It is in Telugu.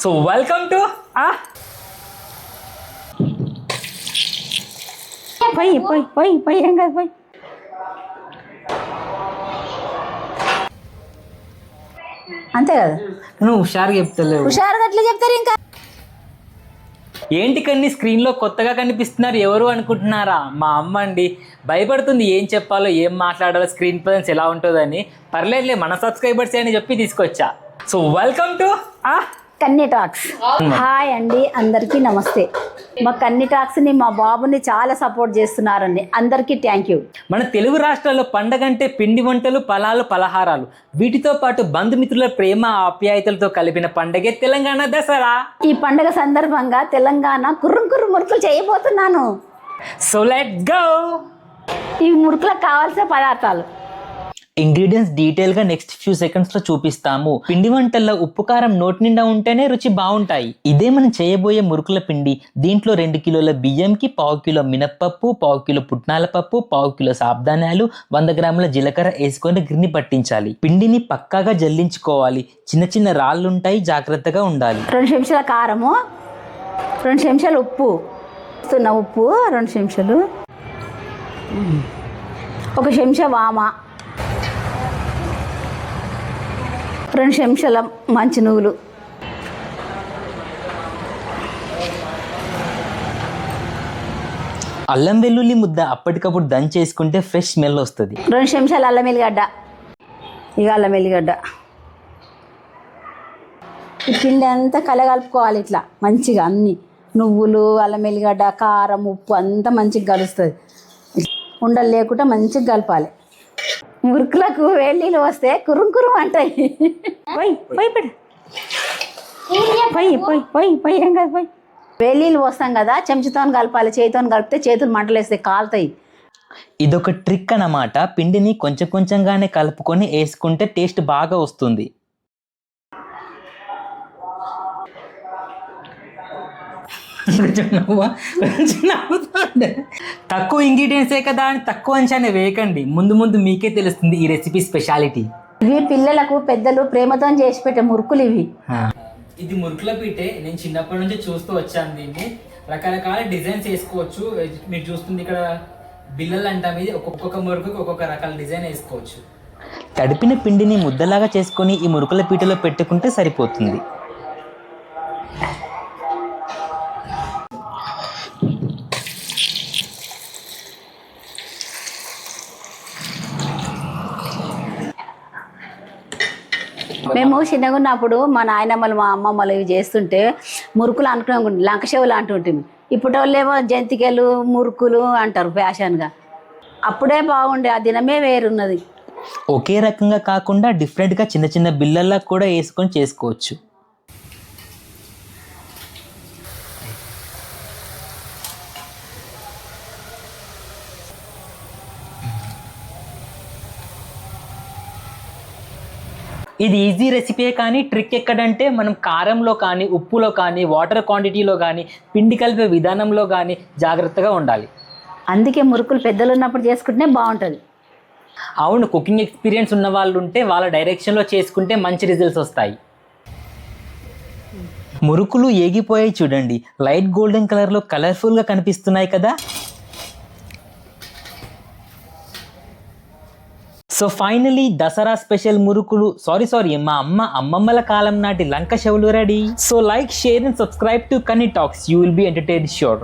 సో వెల్కమ్ టు పోయి పోయి పోయి పోయి ఏం కాదు పోయి. అంతే కదా? నువ్వు హుషారుగా చెప్తలేవు. హుషారుగా అట్లా చెప్తారు ఇంకా. ఏంటి కన్ని స్క్రీన్లో కొత్తగా కనిపిస్తున్నారు? ఎవరు అనుకుంటున్నారా? మా అమ్మ అండి. భయపడుతుంది ఏం చెప్పాలో ఏం మాట్లాడాలో స్క్రీన్ ప్రజెన్స్ ఎలా ఉంటుందని. పర్లేదులే మన సబ్స్క్రైబర్స్ అని చెప్పి తీసుకొచ్చా. సో వెల్కమ్ టు ఆ? కన్ని టాక్స్. హాయ్ అండి అందరికీ నమస్తే. మా కన్ని టాక్స్ని మా బాబుని చాలా సపోర్ట్ చేస్తున్నారండి. అందరికీ థ్యాంక్ యూ మన తెలుగు రాష్ట్రాల్లో పండగ అంటే పిండి వంటలు ఫలాలు పలహారాలు. వీటితో పాటు బంధుమిత్రుల ప్రేమ ఆప్యాయతలతో కలిపిన పండగే తెలంగాణ దసరా. ఈ పండగ సందర్భంగా తెలంగాణ కుర్రం కుర్రు మురుకులు చేయబోతున్నాను. సో లెట్ గో ఈ మురుకులకు కావాల్సిన పదార్థాలు. ఇంగ్రీడియంట్స్ డీటెయిల్గా నెక్స్ట్ ఫ్యూ సెకండ్స్లో చూపిస్తాము. పిండి వంటల్లో ఉప్పు కారం నోటి నిండా ఉంటేనే రుచి బాగుంటాయి. ఇదే మనం చేయబోయే మురుకుల పిండి. దీంట్లో రెండు కిలోల బియ్యంకి పావు కిలో మినప్పప్పు పావు కిలో పుట్నాల పప్పు పావు కిలో సాబ్ధాన్యాలు వంద గ్రాముల జీలకర్ర వేసుకొని గిన్నె పట్టించాలి. పిండిని పక్కాగా జల్లించుకోవాలి. చిన్న చిన్న రాళ్ళుంటాయి జాగ్రత్తగా ఉండాలి. రెండు చెంచాల కారము రెండు చెంచాలు ఉప్పు. ఉప్పు రెండు చెంచాలు. ఒక చెంచా వామ. రెండు చెంచాల మంచి నువ్వులు అల్లం వెల్లుల్లి ముద్ద అప్పటికప్పుడు దంచేసుకుంటే ఫ్రెష్ స్మెల్ వస్తుంది. రెండు చెంచాల అల్లం ఎల్లిగడ్డ. ఇక అల్లం ఎల్లిగడ్డ. ఈ పిండి అంతా కలగలుపుకోవాలి ఇట్లా మంచిగా అన్ని. నువ్వులు అల్లం ఎల్లిగడ్డ కారం ఉప్పు అంతా మంచిగా కలుస్తుంది. ఉండలు లేకుండా మంచిగా కలపాలి. మురుకులకు వేళ్ళీలు వస్తే కురుం కురుం అంటాయి. పోయి పోయి పెట్టు పోయి పోయి పోయి పోయి ఏం కాదు పోయి. వేళ్ళీలు పోస్తాం కదా చెంచుతో కలపాలి చేతితో కలిపితే చేతులు మంటలు వేస్తే కాలుతాయి. ఇదొక ట్రిక్ అన్నమాట. పిండిని కొంచెం కొంచెంగానే కలుపుకొని వేసుకుంటే టేస్ట్ బాగా వస్తుంది. కొంచెం నవ్వా? కొంచెం నవ్వుతుండే. తక్కువ ఇంగ్రీడియంట్సే కదా అని తక్కువ అంచనా వేయకండి. ముందు ముందు మీకే తెలుస్తుంది ఈ రెసిపీ స్పెషాలిటీ ఇవి పిల్లలకు పెద్దలు ప్రేమతో చేసి పెట్టే మురుకులు ఇవి. ఇది మురుకుల పీటే. నేను చిన్నప్పటి నుంచి చూస్తూ వచ్చాను దీన్ని. రకరకాల డిజైన్స్ వేసుకోవచ్చు. మీరు చూస్తుంది ఇక్కడ బిల్లలు అంటాం ఇది ఒక్కొక్క మురుకుకి ఒక్కొక్క రకాల డిజైన్ వేసుకోవచ్చు. తడిపిన పిండిని ముద్దలాగా చేసుకొని ఈ మురుకుల పీటలో పెట్టుకుంటే సరిపోతుంది. మేము చిన్నగా ఉన్నప్పుడు మా నాయనమ్మలు మా అమ్మమ్మలు ఇవి చేస్తుంటే మురుకులు అనుకునే లంకషేవులు అంటుంటుంది ఇప్పుడు వాళ్ళేమో జంతికలు మురుకులు అంటారు ఫ్యాషన్గా. అప్పుడే బాగుండే ఆ దినమే వేరున్నది. ఒకే రకంగా కాకుండా డిఫరెంట్గా చిన్న చిన్న బిల్లల్లా కూడా వేసుకొని చేసుకోవచ్చు. ఇది ఈజీ రెసిపీయే కానీ ట్రిక్ ఎక్కడంటే మనం కారంలో కానీ ఉప్పులో కానీ వాటర్ క్వాంటిటీలో కానీ పిండి కలిపే విధానంలో కానీ జాగ్రత్తగా ఉండాలి. అందుకే మురుకులు పెద్దలు ఉన్నప్పుడు చేసుకుంటేనే బాగుంటుంది. అవును కుకింగ్ ఎక్స్పీరియన్స్ ఉన్న వాళ్ళు ఉంటే వాళ్ళ డైరెక్షన్లో చేసుకుంటే మంచి రిజల్ట్స్ వస్తాయి. మురుకులు ఏగిపోయాయి చూడండి. లైట్ గోల్డెన్ కలర్లో కలర్ఫుల్గా కనిపిస్తున్నాయి కదా. సో ఫైనలీ దసరా స్పెషల్ మురుకులు. సారీ సారీ మా అమ్మ అమ్మమ్మల కాలం నాటి లంక షవులు ready. So like share and subscribe to Kani talks you will be entertain sure